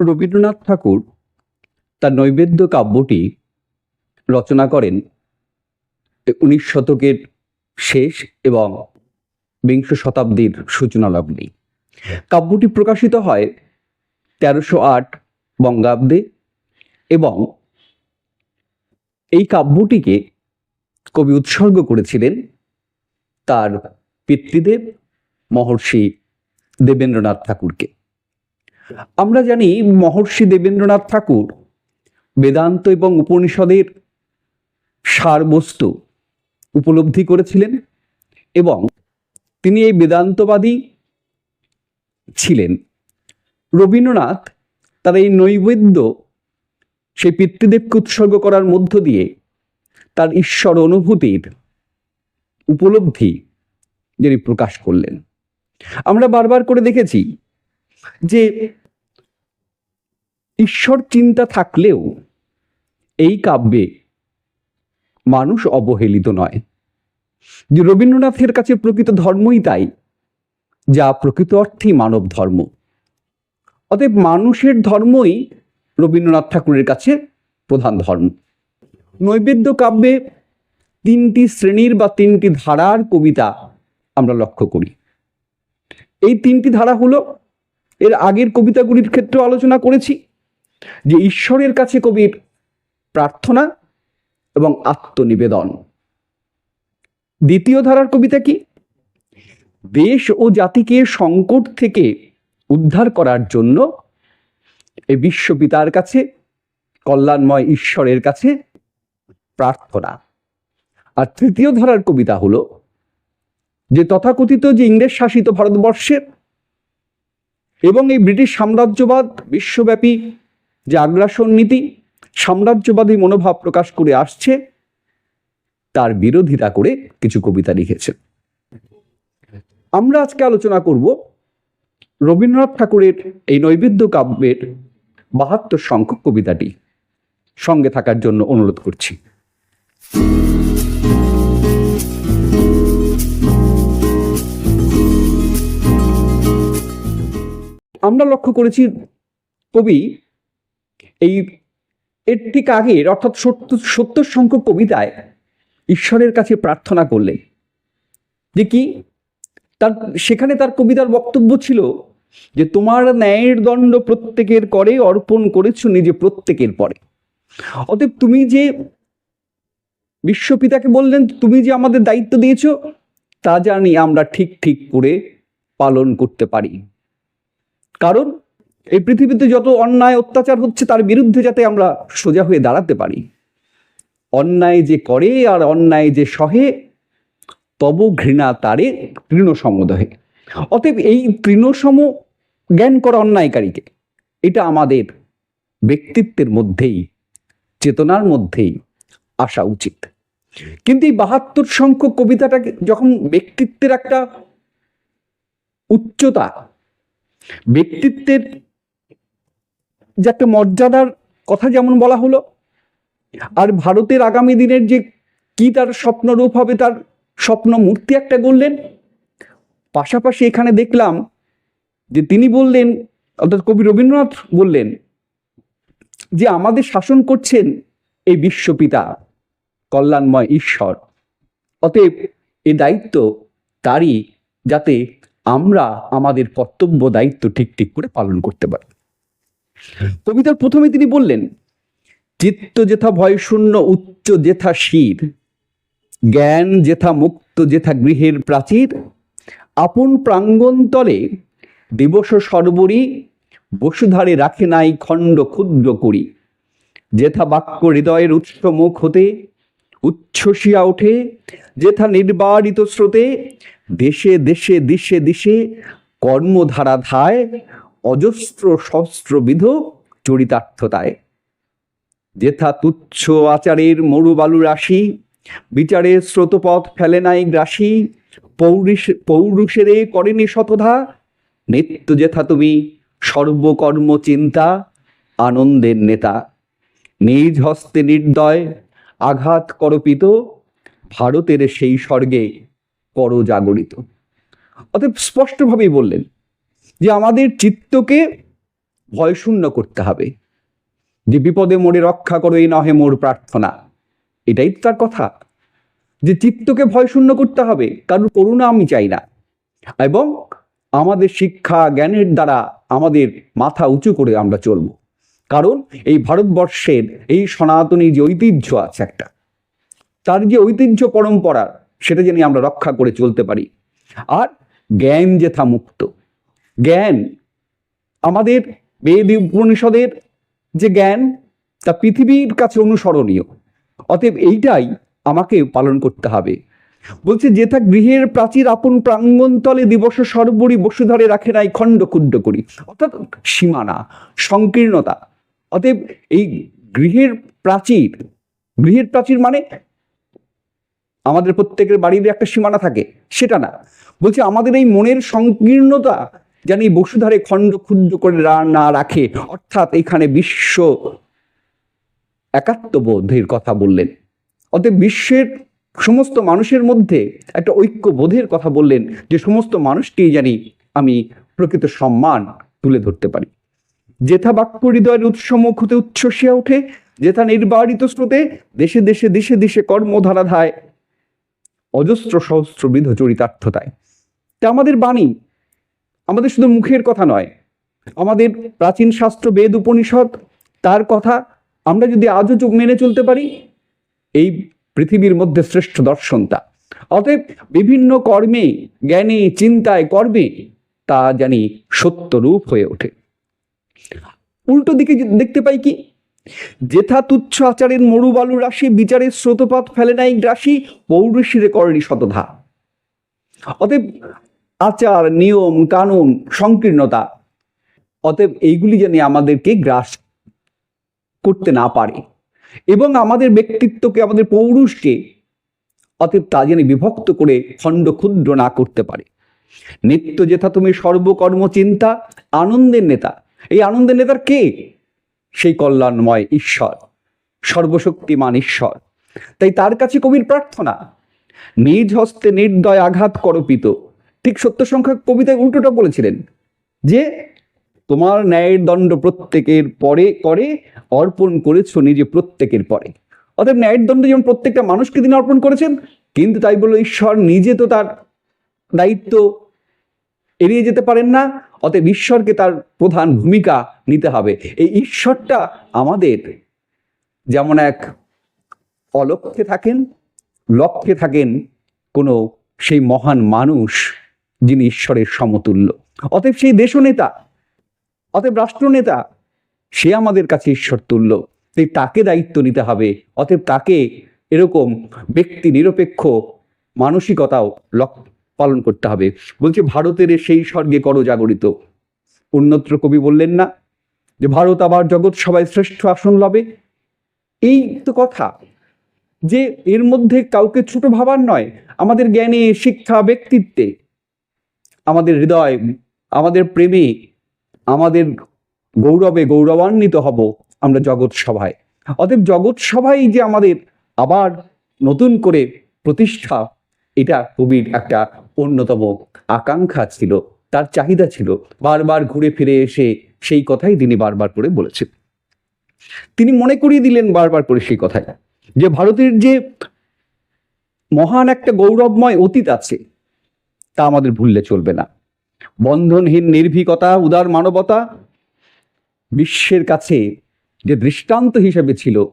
রবীন্দ্রনাথ ঠাকুর তার নৈবেদ্য কাব্যটি রচনা করেন উনিশ শতকের শেষ এবং বিংশ শতাব্দীর সূচনা লগ্নে কাব্যটি প্রকাশিত হয় তেরোশো আট বঙ্গাব্দে এবং এই কাব্যটিকে কবি উৎসর্গ করেছিলেন তার পিতৃদেব মহর্ষি দেবেন্দ্রনাথ ঠাকুরকে। আমরা জানি মহর্ষি দেবেন্দ্রনাথ ঠাকুর বেদান্ত এবং উপনিষদের সারবস্তু উপলব্ধি করেছিলেন এবং তিনি এই বেদান্তবাদী ছিলেন। রবীন্দ্রনাথ তার এই নৈবেদ্য সেই পিতৃদেবকে উৎসর্গ করার মধ্য দিয়ে তার ঈশ্বর অনুভূতির উপলব্ধি যিনি প্রকাশ করলেন। আমরা বারবার করে দেখেছি যে ঈশ্বর চিন্তা থাকলেও এই কাব্যে মানুষ অবহেলিত নয়। যে রবীন্দ্রনাথের কাছে প্রকৃত ধর্মই তাই, যা প্রকৃত অর্থেই মানব ধর্ম। অতএব মানুষের ধর্মই রবীন্দ্রনাথ ঠাকুরের কাছে প্রধান ধর্ম। নৈবেদ্য কাব্যে তিনটি শ্রেণির বা তিনটি ধারার কবিতা আমরা লক্ষ্য করি। এই তিনটি ধারা হলো, এর আগের কবিতাগুলির ক্ষেত্রেও আলোচনা করেছি যে ঈশ্বরের কাছে কবির প্রার্থনা এবং আত্মনিবেদন। দ্বিতীয় ধারার কবিতা কি? দেশ ও জাতিকে সংকট থেকে উদ্ধার করার জন্য এই বিশ্বপিতার কাছে, কল্যাণময় ঈশ্বরের কাছে প্রার্থনা। আর তৃতীয় ধারার কবিতা হলো, যে তথাকথিত যে ইংরেজ শাসিত ভারতবর্ষের এবং এই ব্রিটিশ সাম্রাজ্যবাদ বিশ্বব্যাপী যে আগ্রাসন নীতি সাম্রাজ্যবাদী মনোভাব প্রকাশ করে আসছে, তার বিরোধিতা করে কিছু কবিতা লিখেছেন। আমরা আজকে আলোচনা করব রবীন্দ্রনাথ ঠাকুরের এই নৈবেদ্য কাব্যের বাহাত্তর সংখ্যক কবিতাটি। সঙ্গে থাকার জন্য অনুরোধ করছি। আমরা লক্ষ্য করেছি কবি এই এর ঠিক আগের, অর্থাৎ সত্তর সত্তর সংখ্যক কবিতায় ঈশ্বরের কাছে প্রার্থনা করলেন। যে কি? তার, সেখানে তার কবিতার বক্তব্য ছিল যে, তোমার ন্যায়ের দণ্ড প্রত্যেকের করে, অর্পণ করেছ নিজে প্রত্যেকের পরে। অতএব তুমি যে বিশ্বপিতাকে বললেন, তুমি যে আমাদের দায়িত্ব দিয়েছ, তা জানি আমরা ঠিক ঠিক করে পালন করতে পারি। কারণ এই পৃথিবীতে যত অন্যায় অত্যাচার হচ্ছে, তার বিরুদ্ধে যাতে আমরা সোজা হয়ে দাঁড়াতে পারি। অন্যায় যে করে আর অন্যায় যে সহে, তব ঘৃণা তারে তৃণসমদহে। অতএব এই তৃণসম জ্ঞান করা অন্যায়কারীকে, এটা আমাদের ব্যক্তিত্বের মধ্যেই, চেতনার মধ্যেই আসা উচিত। কিন্তু এই বাহাত্তর সংখ্যক কবিতাটাকে যখন ব্যক্তিত্বের একটা উচ্চতা, ব্যক্তিত্বের যে একটা মর্যাদার কথা যেমন বলা হলো, আর ভারতের আগামী দিনের যে কি তার স্বপ্নরূপ হবে, তার স্বপ্ন মূর্তি একটা গড়লেন। পাশাপাশি এখানে দেখলাম যে তিনি বললেন, অর্থাৎ কবি রবীন্দ্রনাথ বললেন যে, আমাদের শাসন করছেন এই বিশ্বপিতা কল্যাণময় ঈশ্বর। অতএব এ দায়িত্ব তারই যাতে আমরা আমাদের কর্তব্য দায়িত্ব ঠিক ঠিক করে পালন করতে পারি। কবিতার প্রথমে তিনি বললেন, চিত্ত যেথা ভয়শূন্য উচ্চ যেথা শির, জ্ঞান যেথা মুক্ত, যেথা গৃহের প্রাচীর, আপন প্রাঙ্গণতলে দিবস সর্বরী, বসুধারে রাখে নাই খণ্ড ক্ষুদ্র করি। যেথা বাক্য হৃদয়ের উৎস মুখ হতে উচ্ছ্বসিয়া ওঠে, যেথা নির্বারিত স্রোতে, দেশে দেশে দিশে দিশে কর্মধারা ধায় অজস্র সহস্রবিধ চরিতার্থতায়। যেথা তুচ্ছ আচারের মরুবালু রাশি, বিচারের স্রোতপথ ফেলে নাই গ্রাসী পৌরিশ পৌরুষেরে করেনি শতধা, নিত্য যেথা তুমি সর্বকর্ম চিন্তা, আনন্দের নেতা। নিজ হস্তে নির্দয়, আঘাত করপিত, ভারতের সেই স্বর্গে কর জাগরিত অতএব স্পষ্টভাবেই বললেন যে আমাদের চিত্তকে ভয় শূন্য করতে হবে। যে বিপদে মোড়ে রক্ষা করো, এই নহে মোর প্রার্থনা। এটাই তার কথা। যে চিত্তকে ভয় শূন্য করতে হবে কারণ করুণা আমি চাই না। এবং আমাদের শিক্ষা, জ্ঞানের দ্বারা আমাদের মাথা উঁচু করে আমরা চলব। কারণ এই ভারতবর্ষের, এই সনাতনী যে ঐতিহ্য আছে একটা, তার যে ঐতিহ্য পরম্পরা, সেটা যেন আমরা রক্ষা করে চলতে পারি। আর জ্ঞান যেথা মুক্ত জ্ঞান। আমাদের বেদ উপনিষদের যে জ্ঞান, তা পৃথিবীর কাছে অনুসরণীয়। অতএব এইটাই আমাকে পালন করতে হবে। বলছে, যেথা গৃহের প্রাচীর আপন প্রাঙ্গণতলে দিবস সর্বরি বসুধরে রাখে নাই খণ্ড ক্ষুদ্র করি। অর্থাৎ সীমানা, সংকীর্ণতা। অতএব এই গৃহের প্রাচীর গৃহের প্রাচীর মানে আমাদের প্রত্যেকের বাড়ির একটা সীমানা থাকে, সেটা না। বলছে, আমাদের এই মনের সংকীর্ণতা যেন এই বসুধারে খণ্ড ক্ষুদ্র করে না রাখে। অর্থাৎ এখানে বিশ্ব একাত্মবোধের কথা বললেন। অতএব বিশ্বের সমস্ত মানুষের মধ্যে একটা ঐক্যবোধের কথা বললেন যে সমস্ত মানুষকেই জানি আমি প্রকৃত সম্মান তুলে ধরতে পারি। যেথা বাক্য হৃদয়ের উৎসমুখ হতে উচ্ছ্বসিয়া ওঠে, যেথা নির্বাড়িত স্রোতে দেশে দেশে দেশে দেশে কর্মধারা ধায় অজস্র সহস্রবিধ চরিতার্থতায়। তা আমাদের বাণী আমাদের শুধু মুখের কথা নয়, আমাদের প্রাচীন শাস্ত্র বেদ উপনিষদ, তার কথা আমরা যদি আজও চোখ মেনে চলতে পারি, এই পৃথিবীর মধ্যে শ্রেষ্ঠ দর্শনতা অতএব বিভিন্ন কর্মে, জ্ঞানে, চিন্তায়, কর্মে তা জানি সত্য রূপ হয়ে ওঠে। উল্টো দিকে দেখতে পাই কি? যেথা তুচ্ছ আচারের মরুবালু রাশি বিচারের স্রোতপাত ফেলে নাই গ্রাসী পৌরুষীরে করেনি শতধা। অতএব আচার, নিয়ম, কানুন, সংকীর্ণতা, অতএব এইগুলি যেন আমাদেরকে গ্রাস করতে না পারে এবং আমাদের ব্যক্তিত্বকে, আমাদের পৌরুষকে অতএব তা যেন বিভক্ত করে খণ্ড ক্ষুদ্র না করতে পারে। নিত্য যেথা তুমি সর্বকর্ম চিন্তা, আনন্দের নেতা, এই আনন্দের নেতার কে? সেই কল্যাণময় ঈশ্বর, সর্বশক্তিমান ঈশ্বর। তাই তার কাছে কবির প্রার্থনা, নিজ হস্তে নির্দয় আঘাত করপিত ঠিক সত্য সংখ্যা কবিতায় উল্টোটা বলেছিলেন যে, তোমার ন্যায়ের দণ্ড প্রত্যেকের পরে করে, অর্পণ করেছ নিজে প্রত্যেকের পরে। অতএব ন্যায়ের দণ্ড যেমন প্রত্যেকটা মানুষকে তিনি অর্পণ করেছেন, কিন্তু তাই বলল, ঈশ্বর নিজে তো তার দায়িত্ব এড়িয়ে যেতে পারেন না, অতএব ঈশ্বরকে তার প্রধান ভূমিকা নিতে হবে। এই ঈশ্বরটা আমাদের যেমন এক অলক্ষ্যে থাকেন, লক্ষ্যে থাকেন কোনো সেই মহান মানুষ যিনি ঈশ্বরের সমতুল্য। অতএব সেই দেশনেতা, অতএব রাষ্ট্রনেতা, সে আমাদের কাছে ঈশ্বর তুল্য তাই তাকে দায়িত্ব নিতে হবে। অতএব তাকে এরকম ব্যক্তি নিরপেক্ষ মানসিকতাও লক, পালন করতে হবে। বলছে, ভারতের সেই স্বর্গে করো জাগরিত অন্যত্র কবি বললেন না যে, ভারত আবার জগৎ সবাই শ্রেষ্ঠ আসন লবে? এই তো কথা যে, এর মধ্যে কাউকে ছোট ভাবার নয়। আমাদের জ্ঞানে, শিক্ষা, ব্যক্তিত্বে আমাদের হৃদয়, আমাদের প্রেমে, আমাদের গৌরবে গৌরবান্বিত হব আমরা জগৎ সভায়। অতএব জগৎ সভাই যে আমাদের আবার নতুন করে প্রতিষ্ঠা, এটা কবির একটা অন্যতম আকাঙ্ক্ষা ছিল, তার চাহিদা ছিল। বারবার ঘুরে ফিরে এসে সেই কথাই তিনি বারবার করে বলেছেন। তিনি মনে করিয়ে দিলেন বারবার করে সেই কথাই যে ভারতের যে মহান একটা গৌরবময় অতীত আছে তা আমাদের ভুললে চলবে না। বন্ধনহীন নির্ভীকতা, উদার মানবতা বিশ্বের কাছে যে দৃষ্টান্ত হিসেবে ছিল,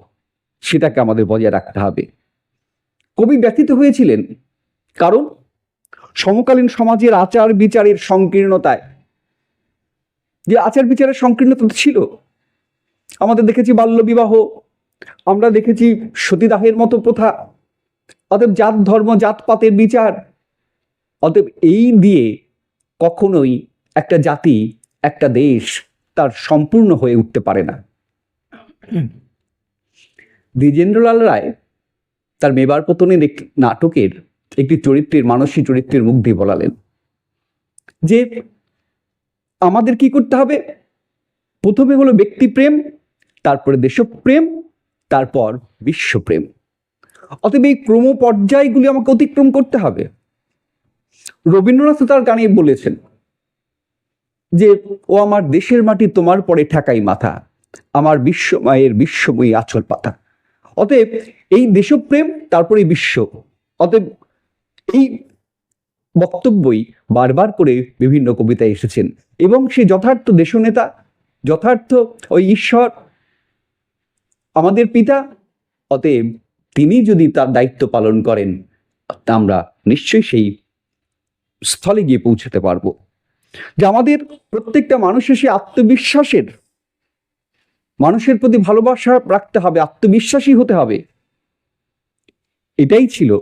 সেটাকে আমাদের বজায় রাখতে হবে। কবি ব্যথিত হয়েছিলেন কারণ সমকালীন সমাজের আচার বিচারের সংকীর্ণতায়। যে আচার বিচারের সংকীর্ণতা ছিল, আমাদের দেখেছি বাল্যবিবাহ, আমরা দেখেছি সতীদাহের মতো প্রথা, অতএব জাত, ধর্ম, জাতপাতের বিচার অতএব এই দিয়ে কখনোই একটা জাতি, একটা দেশ তার সম্পূর্ণ হয়ে উঠতে পারে না। দ্বিজেন্দ্রলাল রায় তার মেবার পতনের এক নাটকের একটি চরিত্রের, মানসী চরিত্রের মুখ দিয়ে বলালেন যে আমাদের কি করতে হবে? প্রথমে হলো ব্যক্তিপ্রেম, তারপরে দেশপ্রেম, তারপর বিশ্বপ্রেম। অতএব এই ক্রম পর্যায়গুলি আমাকে অতিক্রম করতে হবে। রবীন্দ্রনাথ তার গানে বলেছেন যে, ও আমার দেশের মাটি, তোমার পরে ঠেকাই মাথা। আমার বিশ্বময়ের বিশ্বময়ী আচল পাতা। অতএব এই দেশপ্রেম, তারপরে বিশ্ব। অতএব এই বক্তব্যই বারবার করে বিভিন্ন কবিতায় এসেছেন এবং সে যথার্থ দেশনেতা, যথার্থ ওই ঈশ্বর, আমাদের পিতা। অতএব তিনি যদি তার দায়িত্ব পালন করেন আমরা নিশ্চয়ই সেই স্থলে গিয়ে পৌঁছতে পারব। যে আমাদের প্রত্যেকটা মানুষের সে আত্মবিশ্বাসের, মানুষের প্রতি ভালোবাসা রাখতে হবে, আত্মবিশ্বাসী হতে হবে। এটাই ছিল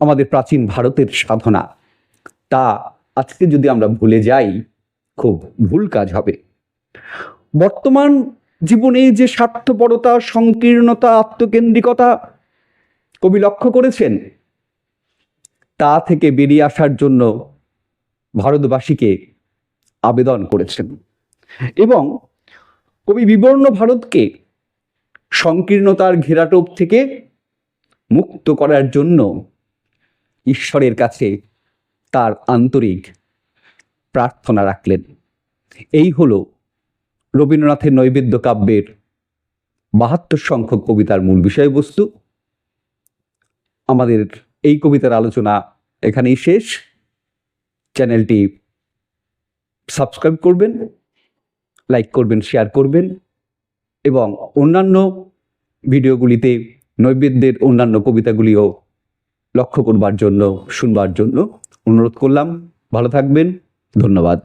আমাদের প্রাচীন ভারতের সাধনা। তা আজকে যদি আমরা ভুলে যাই, খুব ভুল কাজ হবে। বর্তমান জীবনে যে স্বার্থপরতা, সংকীর্ণতা, আত্মকেন্দ্রিকতা কবি লক্ষ্য করেছেন তা থেকে বেরিয়ে আসার জন্য ভারতবাসীকে আবেদন করেছেন। এবং কবি বিবর্ণ ভারতকে সংকীর্ণতার ঘেরাটোপ থেকে মুক্ত করার জন্য ঈশ্বরের কাছে তার আন্তরিক প্রার্থনা রাখলেন। এই হল রবীন্দ্রনাথের নৈবেদ্য কাব্যের বাহাত্তর সংখ্যক কবিতার মূল বিষয়বস্তু। আমাদের এই কবিতার আলোচনা এখানেই শেষ। চ্যানেলটি সাবস্ক্রাইব করবেন, লাইক করবেন, শেয়ার করবেন এবং অন্যান্য ভিডিওগুলিতে নৈবেদ্যের অন্যান্য কবিতাগুলিও লক্ষ্য করবার জন্য, শুনবার জন্য অনুরোধ করলাম। ভালো থাকবেন, ধন্যবাদ।